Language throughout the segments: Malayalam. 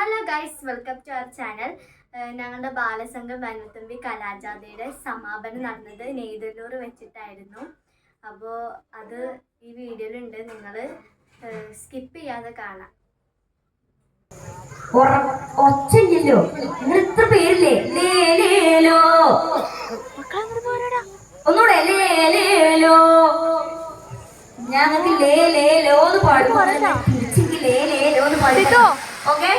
Hello guys welcome to our channel ഞങ്ങളുടെ ബാലസംഘം വനത്തുമ്പി കലാജാഥയുടെ സമാപനം നടന്നത് നെയ്തല്ലൂർ വെച്ചിട്ടായിരുന്നു. അപ്പോൾ അത് ഈ വീഡിയോയിലുണ്ട്. നിങ്ങൾ സ്കിപ്പ് ചെയ്യാതെ കാണാം. ഒച്ചയില്ലല്ലോ. നിങ്ങൾ ഇത്ര പേരില്ലേ? ലേ ലേലോ ഒന്നുകൂടെ ലേ ലേലോ ഞങ്ങൾക്ക് ലേ ലേലോ എന്ന് പാടും. ലേ ലേ ലേലോ എന്ന് പാടും ഓക്കെ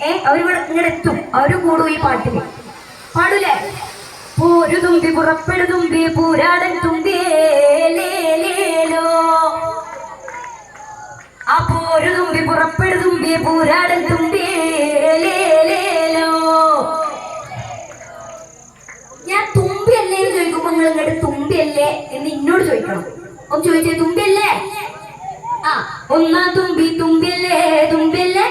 ഏ അവരിവിടെ ഇങ്ങനെ എത്തും. അവർ കൂടും ഈ പാട്ടിന് പാടൂലേ? പോരു തുമ്പി പുറപ്പെടു തുമ്പി പൂരാടൻ തുമ്പി ലേ ലേലോ ആ പോരു തുമ്പി പുറപ്പെടു തുമ്പി പൂരാടൻ തുമ്പി ലേലേലോ ഞാൻ തുമ്പിയല്ലേ എന്ന് ചോദിക്കുമ്പോ നിങ്ങൾ ഇങ്ങോട്ട് തുമ്പിയല്ലേ എന്ന് എന്നോട് ചോദിക്കണം. ഒന്ന് ചോദിച്ചേ തുമ്പിയല്ലേ? ആ ഒന്നാ തുമ്പി തുമ്പിയല്ലേ തുമ്പിയല്ലേ?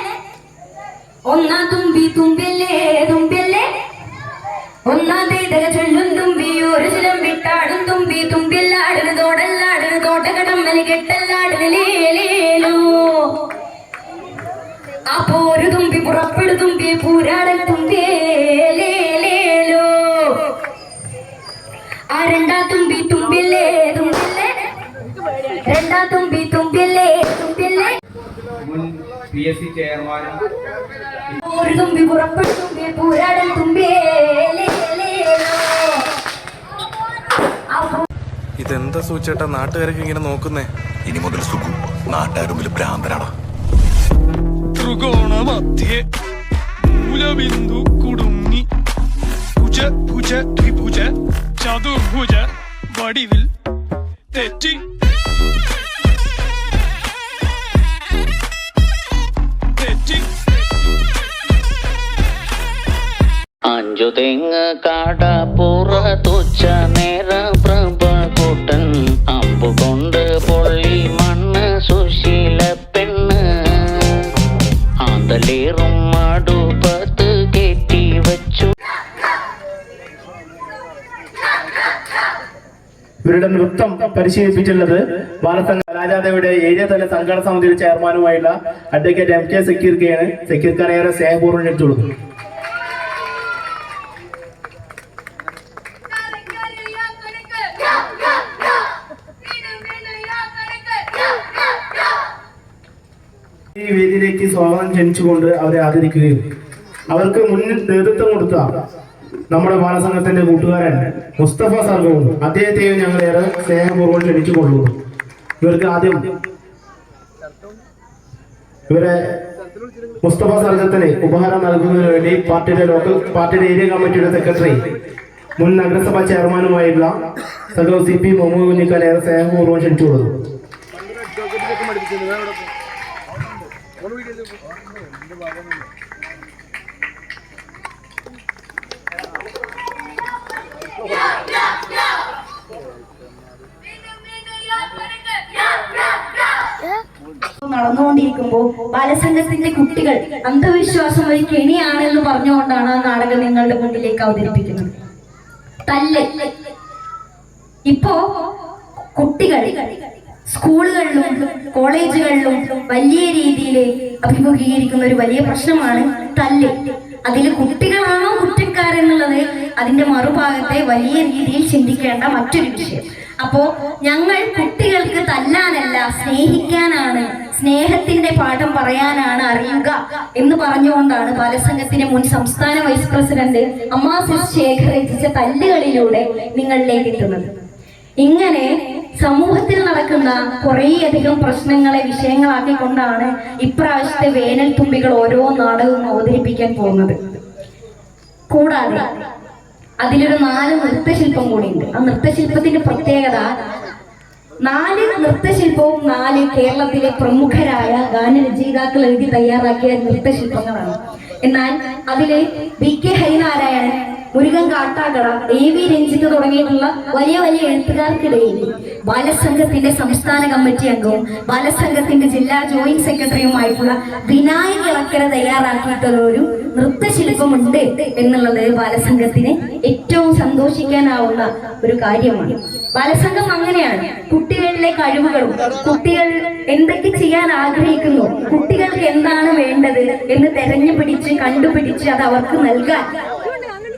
ഒന്നാ തുമ്പി തുമ്പില്ലേ തുമ്പില്ലേ? ഒന്നാം തീതക ചൊല്ലും തുമ്പി ഒരു ചിലം വിട്ടാടും തുമ്പി. തുമ്പില്ലാടുന്നു തോടല്ലാടുന്നു തോട്ടകടമ്മൽ കെട്ടല്ലാടുന്നു അപ്പോ ഒരു തുമ്പി പുറപ്പെടു തുമ്പി പൂരാടൽ തുമ്പേലേലേലോ ആ രണ്ടാ തുമ്പി തുമ്പില്ലേ തുമ്പില്ലേ? രണ്ടാ തുമ്പി പി എസ് സി ചെയർമാനും. തുമ്പി പുറപ്പെടു തുമ്പി പൂരാടൻ തുമ്പി ലേലേലോ ആ ഇതെന്താ സൂചേട്ടാ? നാട്ടുകാരൊക്കെ ഇങ്ങനെ നോക്കുന്നേ. ഇനി മുതൽ സുഖു. നാട്ടുകാരും ഭ്രാന്തനാണ് ത്രികോണമധ്യേ മൂലബിന്ദു കുടുങ്ങി. കുജ കുജ ത്രിഭുജ ചതുർഭുജ വടിവിൽ തെറ്റി തെങ്ങ് പുറ തുച്ഛ നേര പ്രഭകൂട്ടൻ. അമ്പു കൊണ്ട് പൊള്ളി മണ്ണ് സുശീല പെണ്ണ്. ആന്തലേറും ഇവരുടെ നൃത്തം പരിശീലിപ്പിച്ചുള്ളത് ബാലസംഘ രാജാദേവിയുടെ ഏരിയ തല സംഘടന സമിതിയുടെ ചെയർമാനുമായുള്ള അഡ്വക്കേറ്റ് എം കെ സക്കീർക്കയാണ്. സക്കീർ ഖാൻ ഏറെ സ്നേഹപൂർവം ക്ഷണിച്ചു ഈ സ്വാഗതം ക്ഷണിച്ചുകൊണ്ട് അവരെ ആദരിക്കുകയും അവർക്ക് മുന്നിൽ നേതൃത്വം കൊടുത്ത നമ്മുടെ ബാലസംഘത്തിന്റെ കൂട്ടുകാരൻ മുസ്തഫ സർഗവും അദ്ദേഹത്തെയും ഞങ്ങൾ ഏറെ സ്നേഹപൂർവം ക്ഷണിച്ചു കൊള്ളുന്നു ഇവർക്ക് ആദ്യം ഇവരെ മുസ്തഫ സർഗത്തിന് ഉപഹാരം നൽകുന്നതിന് വേണ്ടി പാർട്ടിയുടെ ലോക്കൽ പാർട്ടിയുടെ ഏരിയ കമ്മിറ്റിയുടെ സെക്രട്ടറി മുൻ നഗരസഭാ ചെയർമാനുമായുള്ള സർഗവ് സി പി മുഹമ്മദ് കുഞ്ഞിക്കാലേറെ സ്നേഹപൂർവം ക്ഷണിച്ചു കൊടുക്കുന്നു നടന്നുകൊണ്ടിരിക്കുമ്പോൾ ബാലസംഘത്തിന്റെ കുട്ടികൾ അന്ധവിശ്വാസം ഒരു കെണിയാണെന്ന് പറഞ്ഞുകൊണ്ടാണ് ആ നാടകം നിങ്ങളുടെ മുന്നിലേക്ക് അവതരിപ്പിക്കുന്നത്. തല്ല്. ഇപ്പോ കുട്ടികൾ സ്കൂളുകളിലും കോളേജുകളിലും വലിയ രീതിയിൽ അഭിമുഖീകരിക്കുന്ന ഒരു വലിയ പ്രശ്നമാണ് തല്ല്. അതിൽ കുട്ടികളാണോ കുറ്റക്കാരെന്നുള്ളത് അതിന്റെ മറുഭാഗത്തെ വലിയ രീതിയിൽ ചിന്തിക്കേണ്ട മറ്റൊരു വിഷയം. അപ്പോ ഞങ്ങൾ കുട്ടികൾക്ക് തല്ലാനല്ല സ്നേഹിക്കാനാണ് സ്നേഹത്തിന്റെ പാഠം പറയാനാണ് അറിയുക എന്ന് പറഞ്ഞുകൊണ്ടാണ് ബാലസംഘത്തിന്റെ മുൻ സംസ്ഥാന വൈസ് പ്രസിഡന്റ് അമ്മാസിസ് ശേഖർ രചിച്ച തല്ലുകളിലൂടെ നിങ്ങളിലേക്ക് എത്തുന്നത്. ഇങ്ങനെ സമൂഹത്തിൽ നടക്കുന്ന കുറേയധികം പ്രശ്നങ്ങളെ വിഷയങ്ങളാക്കിക്കൊണ്ടാണ് ഇപ്രാവശ്യത്തെ വേനൽ തുമ്പികൾ ഓരോ നാടകവും അവതരിപ്പിക്കാൻ പോകുന്നത്. കൂടാതെ അതിലൊരു നാല് നൃത്തശില്പം കൂടിയുണ്ട്. ആ നൃത്തശില്പത്തിന്റെ പ്രത്യേകത നാല് നൃത്തശില്പവും നാല് കേരളത്തിലെ പ്രമുഖരായ ഗാനരചയിതാക്കൾ എഴുതി തയ്യാറാക്കിയ നൃത്തശില്പങ്ങളാണ്. എന്നാൽ അതിലെ V K Harinarayanan Murukan Kattakkada A V Ranjith തുടങ്ങിയിട്ടുള്ള വലിയ വലിയ എഴുത്തുകാർക്കിടയിൽ ബാലസംഘത്തിന്റെ സംസ്ഥാന കമ്മിറ്റി അംഗവും ബാലസംഘത്തിന്റെ ജില്ലാ ജോയിന്റ് സെക്രട്ടറിയുമായിട്ടുള്ള വിനായക ഇളക്കര തയ്യാറാക്കിയിട്ടുള്ള ഒരു നൃത്തശില്പമുണ്ട് എന്നുള്ളത് ബാലസംഘത്തിന് ഏറ്റവും സന്തോഷിക്കാനാവുന്ന ഒരു കാര്യമാണ്. ബാലസംഘം അങ്ങനെയാണ്. കുട്ടികളിലെ കഴിവുകളും കുട്ടികൾ എന്തൊക്കെ ചെയ്യാൻ ആഗ്രഹിക്കുന്നു കുട്ടികൾക്ക് എന്താണ് വേണ്ടത് എന്ന് തെരഞ്ഞു പിടിച്ച് കണ്ടുപിടിച്ച് അത് അവർക്ക് നൽകാൻ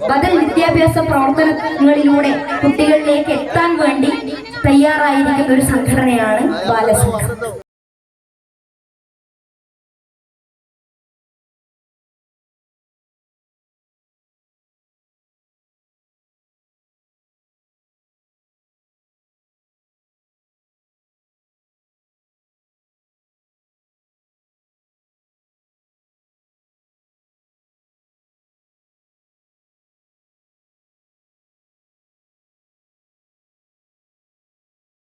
ബദൽ വിദ്യാഭ്യാസ പ്രവർത്തനങ്ങളിലൂടെ കുട്ടികളിലേക്ക് എത്താൻ വേണ്ടി തയ്യാറായിരിക്കുന്ന ഒരു സംഘടനയാണ് ബാലസംഘം.